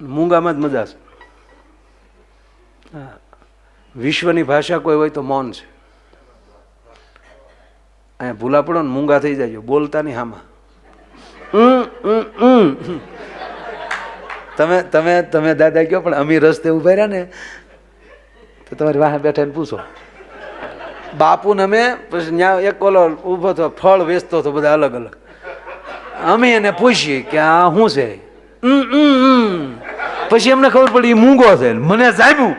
મૂંગામાં જ મજા છે. વિશ્વની ભાષા કોઈ હોય તો મૌન છે. અહીંયા ભૂલા પડો ને મૂંગા થઈ જાય બોલતા નહીં હામાં. તમે તમે તમે દાદા કહો, પણ અમી રસ્તે ઊભા રહ્યા ને, તો તમારી વાહ બેઠા ને પૂછો. બાપુ ને અમે, પછી ત્યાં એક ઓલો ઊભો તો ફળ વેચતો હતો બધા અલગ અલગ. અમે એને પૂછીએ કે આ શું છે? હમ હમ. પછી એમને ખબર પડી મૂંગો છે. મને સાહેબું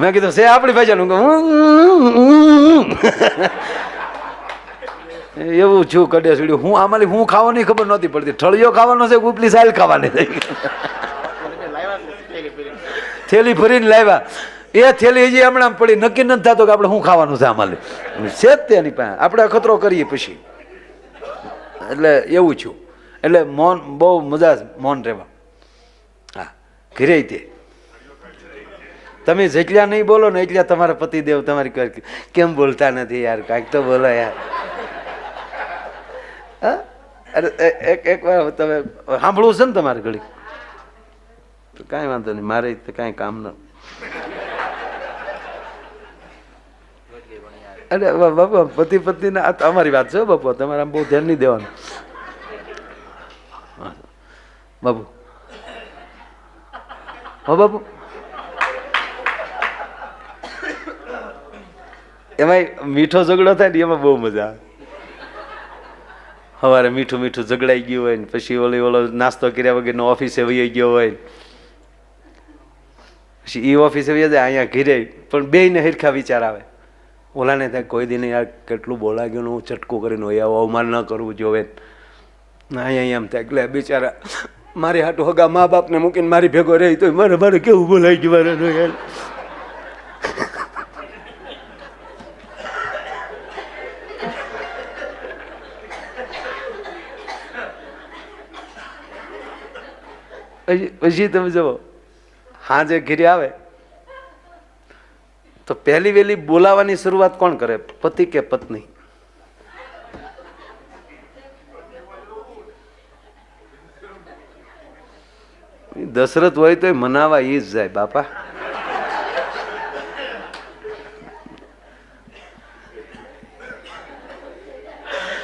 મેં કીધું, છે આપણી ભાષાનું. એવું છું, કડે સીડ્યું. હું આમાં હું ખાવાની ખબર નહોતી પડતી. ઠળિયો ખાવાનો છે ઉપલી સાઈલ ખાવાની થઈ થેલી ભરીને લાવ્યા. એ થેલી હજી હમણાં પડી. નક્કી નથી થતો કે આપણે શું ખાવાનું છે આમાં છે જ તેની પાસે. આપણે અખતરો કરીએ પછી. એટલે એવું છું. એટલે મૌન, બહુ મજા મોન રહેવા. ઘરે તે તમે જેટલા નહીં બોલો ને એટલા તમારા પતિદેવ તમારી કેમ બોલતા નથી યાર, કાંઈક તો બોલો યાર. હા? અરે એક એક વાર તમે સાંભળવું છે ને તમારે ઘડી તો કાંઈ વાંધો નહીં, મારે તો કાંઈ કામ ન અરે બાપુ, પતિ, પત્નીના આ તો અમારી વાત છે બાપુ, તમારે આમ બહુ ધ્યાન નહીં દેવાનું. બાપુ હો, બાપુ. એમાંય મીઠો ઝઘડો થાય ને એમાં બહુ મજા આવે. સવારે મીઠું મીઠું ઝઘડાઈ ગયું હોય ને પછી ઓલી ઓલો નાસ્તો કર્યા વગરનો ઓફિસે વહી ગયો હોય પછી એ ઓફિસે વહી જાય, અહીંયા ઘીરે, પણ બે ને હિરખા વિચાર આવે. ઓલાને ત્યાં કોઈ દિન યાર કેટલું બોલા ગયું હું ચટકું કરીને હોય, આવું અવમાન ન કરવું જોવે ને અહીંયા એમ થાય એટલે બિચારા મારી હાટું હગા મા બાપને મૂકીને મારી ભેગો રહી તો મારે મારે કેવું બોલાય ગયું મારે યાર પછી તમે જુઓ. હાજે ઘીરે આવે. તો પહેલી વહેલી બોલાવાની શરૂઆત કોણ કરે? પતિ કે પત્ની? દશરથ હોય તો મનાવા ઈ જ જાય, બાપા.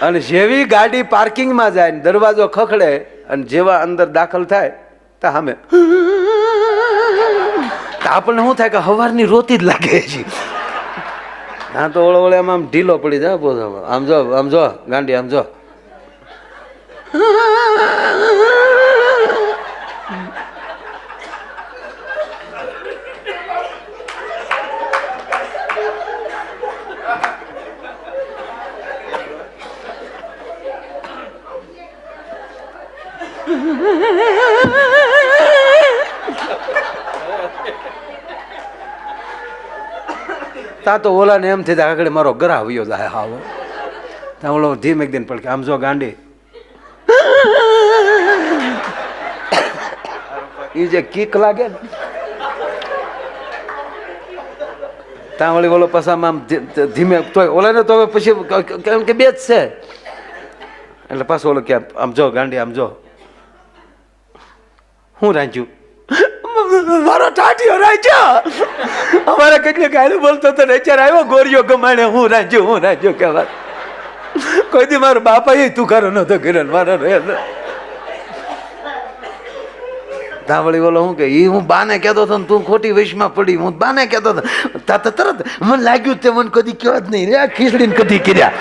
અને જેવી ગાડી પાર્કિંગમાં જાય ને દરવાજો ખખડે અને જેવા અંદર દાખલ થાય, તો સામે આપણને શું થાય કે હવારની રોતી જ લાગે છે. ના તો ઓળો ઓળે આમ ઢીલો પડી જાય, આમ જો આમ જો, ગાંડી, આમ જો. તા તો ઓલાને એમ થઈ આગળ મારો ગરા આવ્યો જાય હાવ. ત્યાં ઓલો ધીમે એક દિન પડકે આમ જો ગાંડી. એ જે કીક લાગે ને. ત્યાં વળી ઓલો પસામાં આમ ધીમે તોય ઓલાને તો પછી કેમ કે બે જ છે. એટલે પાછો ઓલો કે આમ જો ગાંડી, આમ જો. હું રાંચ્યું મારો ટાટીઓ રાંચ્યો અમારા કેટલી ગાયલું બોલતો તો અત્યારે આવ્યો, ગોરીઓ ગમાણે હું રાજ્યો હું રાજ્યો કહેવા કોઈ દી મારો બાપા એ તુકારો નતો કર્યો મારો ધાવળી બોલો હું કે એ હું બાને કહેતો હતો તું ખોટી વૈશમાં પડી, હું બાને કહેતો હતો. તા તરત મને લાગ્યું તે મને કદી કહેવા જ નહીં. રે ખીચડીને કઢી કર્યા.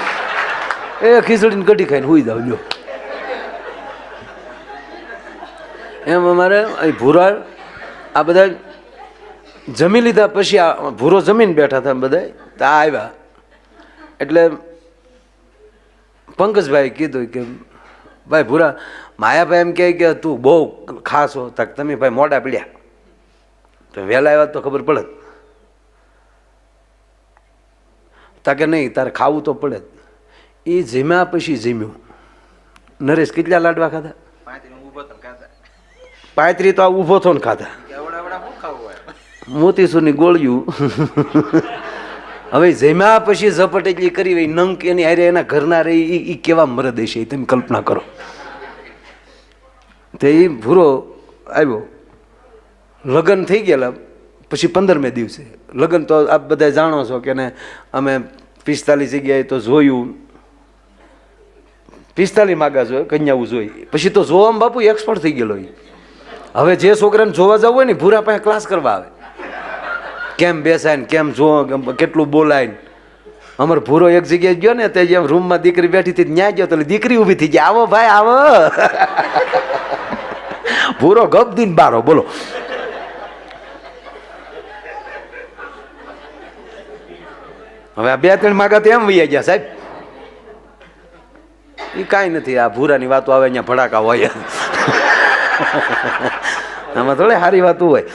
એ ખીચડીને કઢી ખાઈને હુઈ જાવ લ્યો. એમ અમારે, અહીં ભૂરા આ બધા જમી લીધા પછી આ ભૂરો જમીન બેઠા હતા બધા તો આ આવ્યા. એટલે પંકજભાઈ કીધું કે ભાઈ ભૂરા માયાભાઈ એમ કહે કે તું બહુ ખાસ હો તક તમે ભાઈ મોડા પીડ્યા. તો વહેલા આવ્યા તો ખબર પડે. તાકે નહીં તારે ખાવું તો પડે જ. એ જીમ્યા પછી જીમ્યું. નરેશ કેટલા લાડવા ખાધા? પાંત્રી તો આ ઊભો થો ને ખાધા. મોતીસુરની ગોળિયું હવે જમ્યા પછી ઝપટ એટલી કરી હોય નંક એની હારે એના ઘરના રહી એ કેવા મરદ હશે તમે કલ્પના કરો. તે એ ભૂરો આવ્યો. લગ્ન થઈ ગયેલા, પછી પંદરમે દિવસે. લગ્ન તો આપ બધા જાણો છો કે ને અમે પિસ્તાલીસ જગ્યાએ તો જોયું. પિસ્તાલીસ માગા જોઈએ કન્યાઓ જોઈ. પછી તો જોવામાં બાપુ એક્સપર્ટ થઈ ગયેલો હવે જે છોકરાને જોવા જવું હોય ને ભૂરા પાસે ક્લાસ કરવા આવે. કેમ બેસાય ને કેમ જો કેટલું બોલાય અમારે ભૂરો એક જગ્યાએ ગયો ને, તે જેમ રૂમમાં દીકરી બેઠી હતી ન્યા ગયો તો દીકરી ઊભી થઈ ગઈ. આવો ભાઈ, આવો. ભૂરો ગપ દીન બારો, બોલો. હવે આ બે ત્રણ માગા તો એમ વૈયા ગયા, સાહેબ. એ કાંઈ નથી, આ ભૂરાની વાતો આવે, અહીંયા ભડાકા હોય. આમાં થોડી સારી વાતો હોય.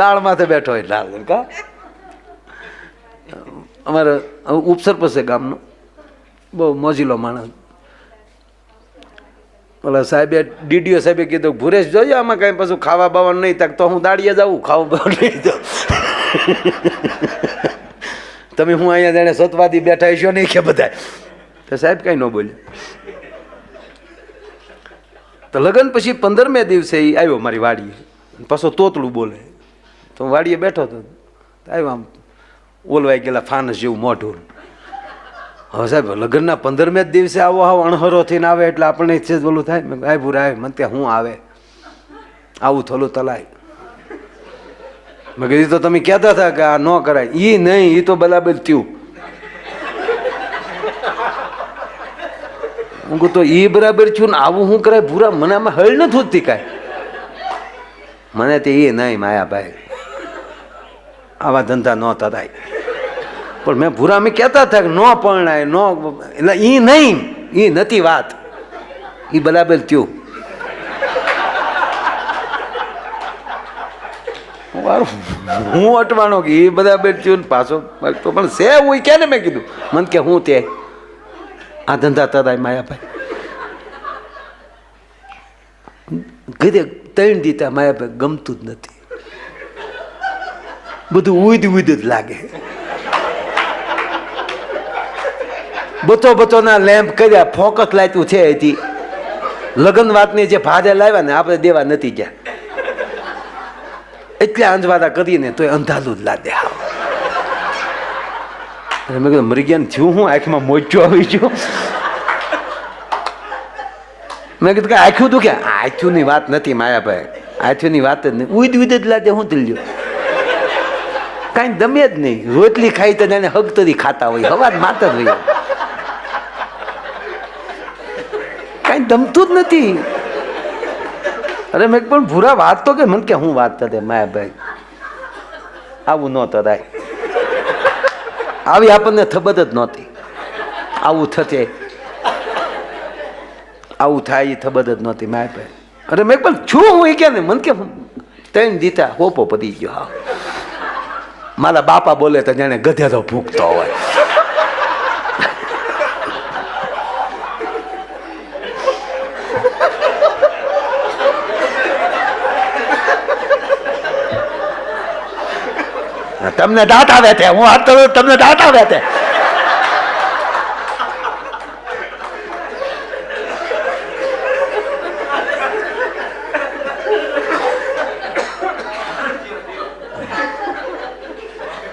ગાળ માથે બેઠો હોય લાલ કા? અમારે ઉપસરપસ છે ગામનો. બહુ મોજીલો માણસ. ઓલા સાહેબે, ડીડીઓ સાહેબે કીધું, ભુરેશ જોઈએ આમાં કાંઈ પાછું ખાવા બાવાનું નહીં તક તો હું દાડીએ જાઉં ખાવા બાવાનું નહીં તો તમે હું અહીંયા જાણે સતવાદી બેઠા છો નહીં કે બધા તો સાહેબ કાંઈ ન બોલ્યો તો લગ્ન પછી પંદરમે દિવસે એ આવ્યો મારી વાડીએ. પાછો તોતલું બોલે. તો હું વાડીએ બેઠો હતો. આવ્યો આમ ઓલવાઈ ગયેલા ફાનસ જેવું મોઢું. હવે સાહેબ, લગ્નના પંદરમે જ દિવસે આવો આવો અણહરો થઈને આવે એટલે આપણને છે બોલું થાય. મેં આય ભૂરા આવે મને ત્યાં હું આવે? આવું થોલું તલાય. મેં કીધું તો તમે કહેતા હતા કે આ ન કરાય. એ નહીં એ તો બરાબર થયું. હું કહું, તો એ બરાબર થયું ને આવું શું કરાય? ભૂરા, મને આમાં હળ નથી હોતી કાંઈ. મને તે એ નહીં, માયાભાઈ. આવા ધંધા ન થાય. પણ મેં ભૂરા મેં કહેતા હતા કે ન પરણાય, ન એટલે એ નહીં એ નથી વાત. એ બરાબર થયું. હું અટવાનો કે એ બરાબર થયું ને પાછો તો પણ છે હું કે ને મેં કીધું? મને કે હું તે? આ ધંધા તરાય માયાભાઈ. ઘરે ત્રણ દીતા માયાભાઈ ગમતું જ નથી. બધું ઉદ ઉદ જ લાગે. બચો બતોના લેમ્પ કર્યા, ફોકસ લાયતું છે હજી લગ્ન વાતની જે ભાજે લાવ્યા ને, આપણે દેવા નથી ગયા. એટલે અંજવાદા કરીને તોય અંધાલું જ લાદે અને મેં કીધું, મરી ગયા થયું હું? આંખમાં મોચું આવી ગયું. મેં કીધું કે, આખ્યું તું કે આખું ની વાત નથી માયાભાઈ. આખું ની વાત જ નહીં. ઉદ ઉદ જ લાદે હું તીલ્યો કાંઈ દમે જ નહીં. રોટલી ખાઈ તો એને હગતરી ખાતા હોય. હવા માત હોય. કાંઈ દમતું જ નથી. અરે મેં પણ ભૂરા વાત તો કે મને કે હું વાત કરે? માયા ભાઈ. આવું ન થાય આવી આપણને ખબર જ નહોતી. આવું થશે આવું થાય એ ખબર જ નહોતી માયાભાઈ અરે મેં પણ છું હું એ કે ને મને કે તેમ દીતા હોપો પતી ગયો. હા. મારા બાપા બોલે તો જાણે ગધેડો ભૂખતો હોય. તમને દાંત આવે છે હું હાથ તમને દાંત આવે છે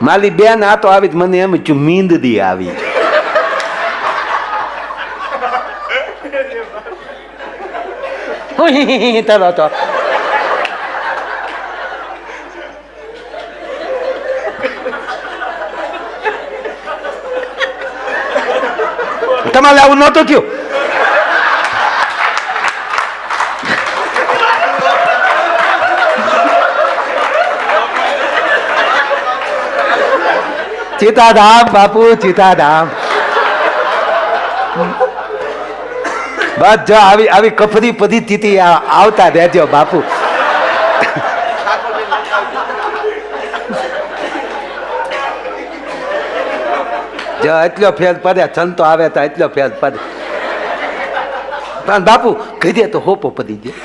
મારી બેન આ તો આવી જ મને એમ મીંદદી આવી. તો તમારે આવું નહોતું થયું? સીતાધામ બાપુ ચિતાધામ બસ જો આવી આવી કફરી પધી સ્થિતિ આવતા રહેજો, બાપુ. જો એટલો ફેર પડે, સંતો આવે તો એટલો ફેર પડે. પણ બાપુ કીધે તો હોપો પડી ગયો.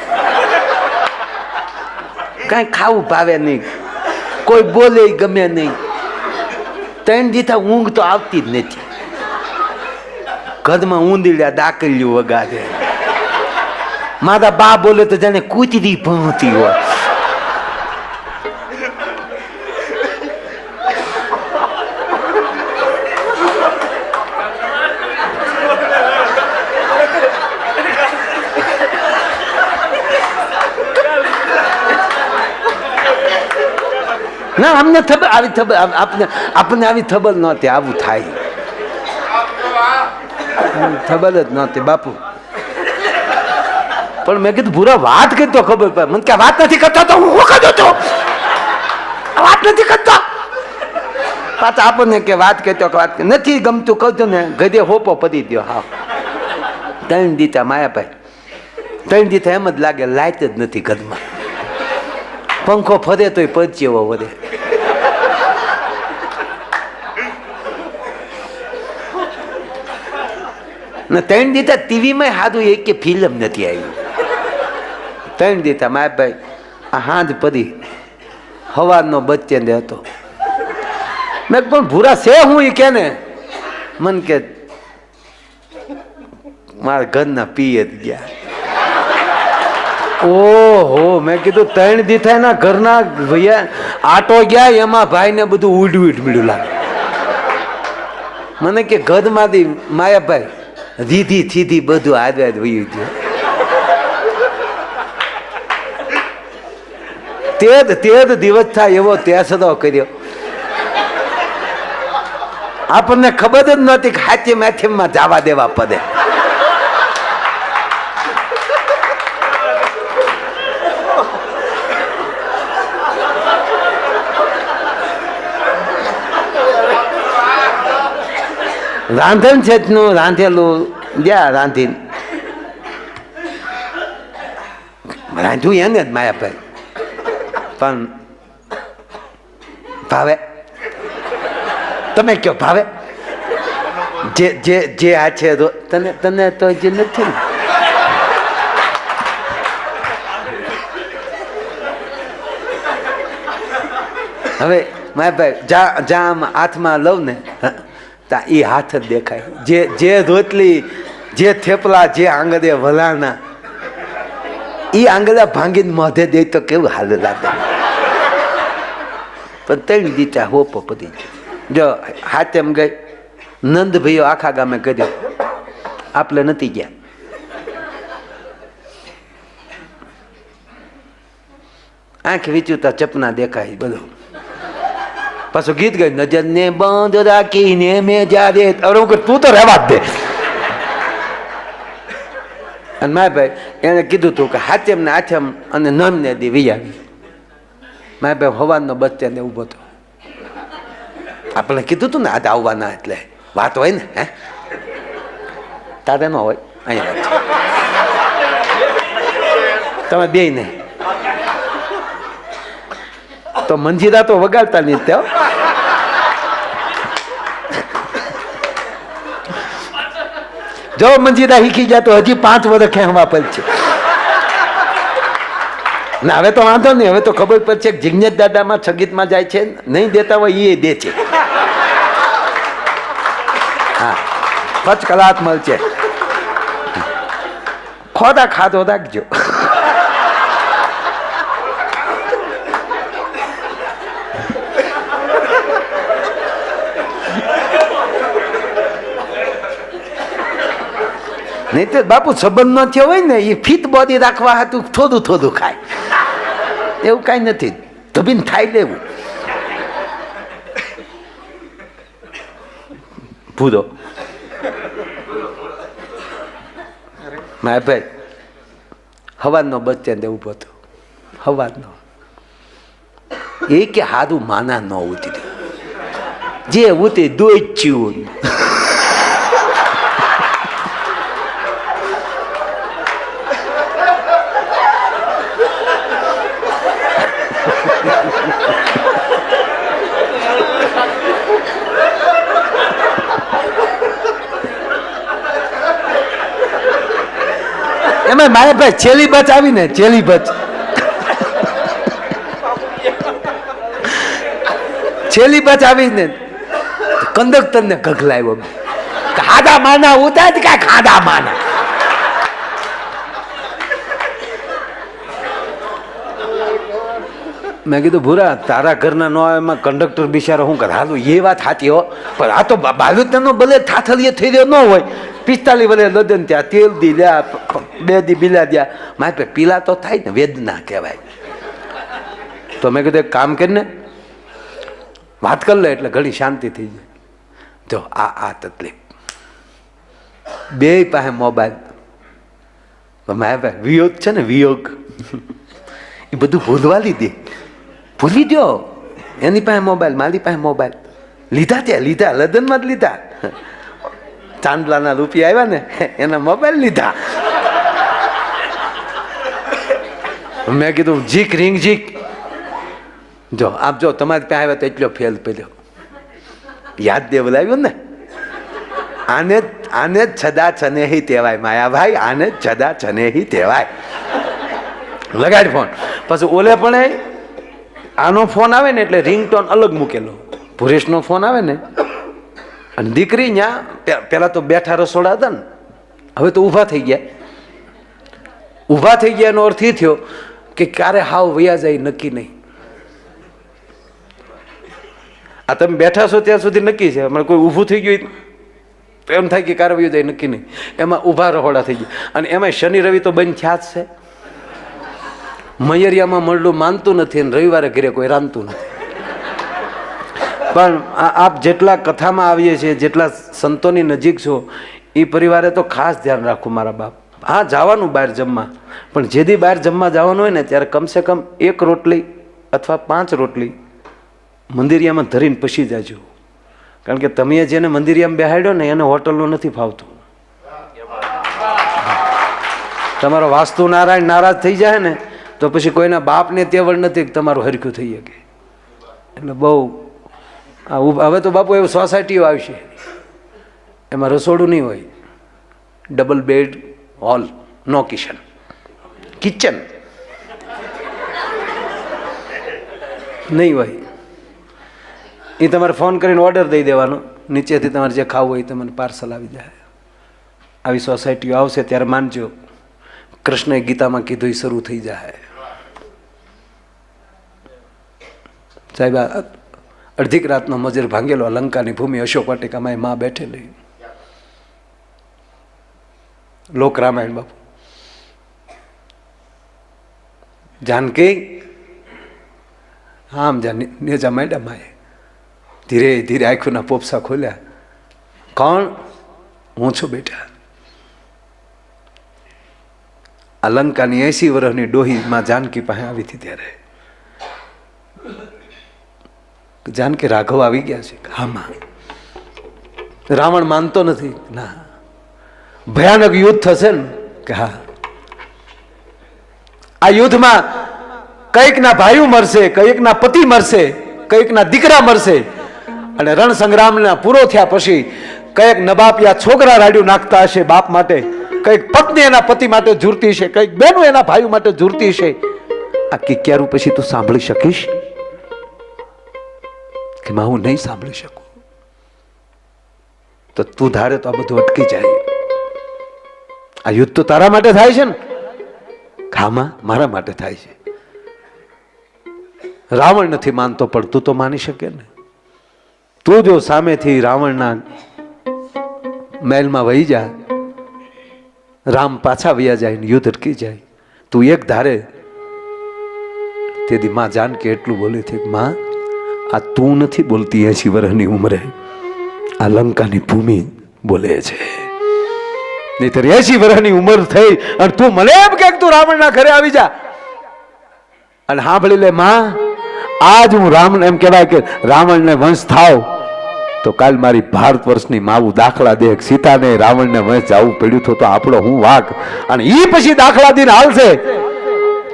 કાંઈ ખાવું ભાવે નહીં. કોઈ બોલે ગમે નહીં. ત્રણ દીધા ઊંઘ તો આવતી જ નથી. ઘરમાં ઊંધીડા દાકલ્યું વગાડે. મારા બા બોલે તો જાણે કૂતરી ભણતી હોય. ના અમને ખબર? આવી ખબર? આપને આપણને આવી ખબર નહોતી. આવું થાય. ખબર જ નહોતી, બાપુ. પણ મેં કીધું, ભૂરા વાત કરી તો ખબર પડે. મને કે વાત નથી કરતા તો હું કરું છું? વાત નથી કરતો. પાછા આપણને કે વાત કહેતો કે વાત નથી ગમતું, કહું ને ગધે હોપો પડી દો હા. ત્રણ દીતા માયાભાઈ. ત્રણ દીતા એમ જ લાગે, લાઈટ જ નથી ઘરમાં. પંખો ફરે તોય પરચેવો વધે ને ત્રણ દીતા ટીવીમાં સારું એક કે ફિલ્મ નથી આવી. ત્રણ દીતા માય ભાઈ, આ હાંજ પડી. હવારનો બચ્ચે હતો. મેં પણ ભૂરા છે હું એ કે ને મન કે, મારા ઘરના પીએ જ ગયા. ઓહો, મેં કીધું, ત્રણ દીથા એના ઘરના ભૈયા, આટો ગયા, એમાં ભાઈને બધું ઉડ ઉડ મળ્યું લાગે. મને કે ઘરમાંથી માયાભાઈ રીધી સીધી બધું આદવાદ વયું ગયું તે જ તે જ દિવસ થાય એવો ત્યાસદો કર્યો. આપણને ખબર જ નહોતી કે હાચી માથેમાં જવા દેવા પડે. રાંધણ છે નું, રાંધેલું જ્યાં રાંધીને. રાંધ્યું એને જ માયા ભાઈ પણ ભાવે. તમે કયો ભાવે? જે જે જે આ છે તને તને તો જે નથી ને. હવે માયાભાઈ જ્યાં જ્યાં આમ હાથમાં લઉં ને હ, તા એ હાથ જ દેખાય. જે જે ધોતલી જે થેપલા જે આંગળે વલાણા એ આંગળા ભાંગીને મોઢે દે તો કેવું હાલ લાગે? પણ ત્રણ દીચા હોપો પદી જો હાથે એમ ગઈ નંદ ભાઈઓ આખા ગામે કર્યો. આપણે નથી ગયા. આંખ વિચુતા ચપના દેખાય બધું. પાછું ગીત ગઈ નજર ને બંધ રાખીને મેં જ્યારે અરે હું તું તો રહેવા જ દે. અને મારા ભાઈ એણે કીધું હતું કે હાથેમ ને હાથેમ અને નમ ને દી વિયાવી માય ભાઈ હવાનો બસ ને ઊભો હતો આપણે કીધું હતું ને આજે આવવાના એટલે વાત હોય ને, હે? તારે ન હોય, અહીંયા તમે બે નહીં. તો મંજીરા તો વગાડતા નહીં ત્યાં જો મંજીરા શીખી જાય તો હજી પાંચ વર્ષ ખેંચવા પડશે. ના, હવે તો વાંધો નહીં, હવે તો ખબર પડશે કે જિજ્ઞેશ દાદામાં સંગીતમાં જાય છે, નહીં દેતા હોય એ દે છે. હા, પાંચ કલાક મળશે. ખોદા ખાધો રાખજો. નહીં તો બાપુ સંબંધ ન થયો હોય ને, એ ફિટ બોડી રાખવા હતું, થોડું થોડું ખાય. એવું કાંઈ નથી. ધબીને ખાઈ લેવું. ભૂરો. મારા ભાઈ હવાનો બચ્ચે ઊભો હતો હવાનો એ કે હારું માના ન ઉતરી જે ઉતરી દોચ્યું. તમે મારે ભાઈ છેલ્લી બચ આવી ને છેલ્લી બચ. છેલ્લી બચ આવી ને કંડક્ટર ને ઘગલાવ્યો ખાધા માના ઉતા જ કાંઈ ખાધા માના? મેં કીધું, ભૂરા, તારા ઘરના નો આવે, એમાં કંડક્ટર બિચારો હું કરે? હાલું, એ વાત સાચી હો. પણ આ તો બાલુતાનો ભલે થાથલીએ થઈ રહ્યો ન હોય. પિસ્તાલી ભલે લદન ત્યાં તેલ દી લ્યા બે દી બિલા દયા. મારે પીલા તો થાય ને, વેદના કહેવાય. તો મેં કીધું, એક કામ કરીને વાત કરી લે એટલે ઘણી શાંતિ થઈ જાય. જો, આ આ તકલીફ. બે પાસે મોબાઈલ. મારા ભાઈ વિયોગ છે ને, વિયોગ. એ બધું ભૂલવા લીધી. ભૂલી દો એની પાસે મોબાઈલ, મારી પાસે મોબાઈલ. લીધા ત્યાં, લીધા લદનમાં જ લીધા. ચાંદલાના રૂપિયા આવ્યા ને, એના મોબાઈલ લીધા. મેં કીધું, જીક, રિંગ, જીક. જો આપ જો, તમારી પાસે આવ્યા તો એટલો ફેલ પેલો યાદ દેવલાવ્યું ને? આને આને છદા છનેહી કહેવાય, માયાભાઈ, આને છદા છનેહી કહેવાય. લગાડ ફોન. પછી ઓલે પણ આનો ફોન આવે ને એટલે રિંગટોન અલગ મૂકેલો. ભુરેશનો ફોન આવે ને. અને દીકરી ત્યાં પહેલાં તો બેઠા રસોડા હતા ને. હવે તો ઊભા થઈ ગયા. ઊભા થઈ ગયા એનો અર્થ એ થયો કે ક્યારે હાવ વયા જાય નક્કી નહીં. આ તમે બેઠા છો ત્યાં સુધી નક્કી છે. હમણાં કોઈ ઊભું થઈ ગયું તો એમ થાય કે ક્યારે વયું જાય નક્કી નહીં. એમાં ઊભા રહોડા થઈ ગયા. અને એમાં શનિ રવિ તો બંધ થયા જ છે. મયરિયામાં મળલું માનતું નથી અને રવિવારે ઘરે કોઈ રાંધતું નથી. પણ આપ જેટલા કથામાં આવીએ છીએ, જેટલા સંતોની નજીક છો એ પરિવારે તો ખાસ ધ્યાન રાખવું મારા બાપ. હા, જવાનું બહાર જમવા. પણ જેથી બહાર જમવા જવાનું હોય ને, ત્યારે કમસે કમ એક રોટલી અથવા પાંચ રોટલી મંદિરિયામાં ધરીને પસી જાજો. કારણ કે તમે જેને મંદિરિયામાં બેહાડ્યો ને, એને હોટલનું નથી ફાવતું. તમારો વાસ્તુ નારાયણ નારાજ થઈ જાય ને, તો પછી કોઈના બાપને તેવડ નથી કે તમારું હરખ્યું થઈ શકે. એટલે બહુ હવે તો બાપુ એવું સોસાયટીઓ આવશે. એમાં રસોડું નહીં હોય. ડબલ બેડ હોલ નો કિચન કિચન નહીં હોય એ તમારે ફોન કરીને ઓર્ડર દઈ દેવાનો. નીચેથી તમારે જે ખાવું હોય તમને પાર્સલ આવી જાય. આવી સોસાયટીઓ આવશે ત્યારે માનજો. કૃષ્ણએ ગીતામાં કીધું એ શરૂ થઈ જાય. સાહેબ અડધીક રાતનો મજર ભાંગેલો લંકાની ભૂમિ અશોક વાટિકામાં એ માં બેઠેલી. લોક રામાયણ બાપુ. જાનકી? આમ જા નેજા માંડ્યા માએ. ધીરે ધીરે આંખોના પોપસા ખોલ્યા. કોણ? હું છું બેટા. આ લંકાની એસી વર્ષની ડોહી માં જાનકી પાસે આવી હતી ત્યારે. જાનકી રાઘવ આવી ગયા છે. હા રાવણ માનતો નથી. ના. ભયાનક યુદ્ધ થશે ને? કે હા. આ યુદ્ધમાં કંઈકના ભાઈઓ મરશે, કંઈકના પતિ મરશે, કંઈકના દીકરા મરશે. અને રણ સંગ્રામના પૂરો થયા પછી કંઈક નબાપિયા છોકરા રાડ્યું નાખતા હશે બાપ માટે, કંઈક પત્ની એના પતિ માટે ઝૂરતી છે કંઈક બેનો એના ભાઈઓ માટે ઝૂરતી છે આ કિક્યારું પછી તું સાંભળી શકીશ? કે હું નહીં સાંભળી શકું? તો તું ધારે તો આ બધું અટકી જાય. આ યુદ્ધ તો તારા માટે થાય છે ને? ખામાં મારા માટે થાય છે. રાવણ નથી માનતો, પણ તું તો માની શકે ને. તું જો સામેથી રાવણના મહેલમાં વહી જા, રામ પાછા વ્યા જાય ને યુદ્ધ અટકી જાય. તું એક ધારે, તેથી માં જાનકી એટલું બોલી કે, માં, આ તું નથી બોલતી, એસી વર્ષની ઉંમરે આ લંકાની ભૂમિ બોલે છે. નહીતર એસી વર્ષની ઉંમર થઈ અને તું મને એમ કે તું રાવણના ઘરે આવી જા. અને સાંભળી લે માં, આજ હું રામ એમ કહેવાય કે રાવણને વંશ થાવ, તો કાલ મારી ભારત વર્ષની માવું દાખલા દે. સીતાને રાવણને વંશ જવું પડ્યું તો આપણો હું વાક અને ઈ પછી દાખલા દિન હાલશે.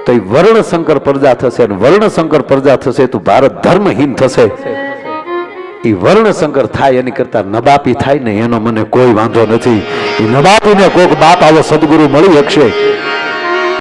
તો એ વર્ણશંકર પ્રજા થશે અને વર્ણશંકર પ્રજા થશે તો ભારત ધર્મહીન થશે. એ વર્ણશંકર થાય એની કરતા નબાપી થાય ને એનો મને કોઈ વાંધો નથી. નબાપીને કોક બાપ આવો સદગુરુ મળી શકશે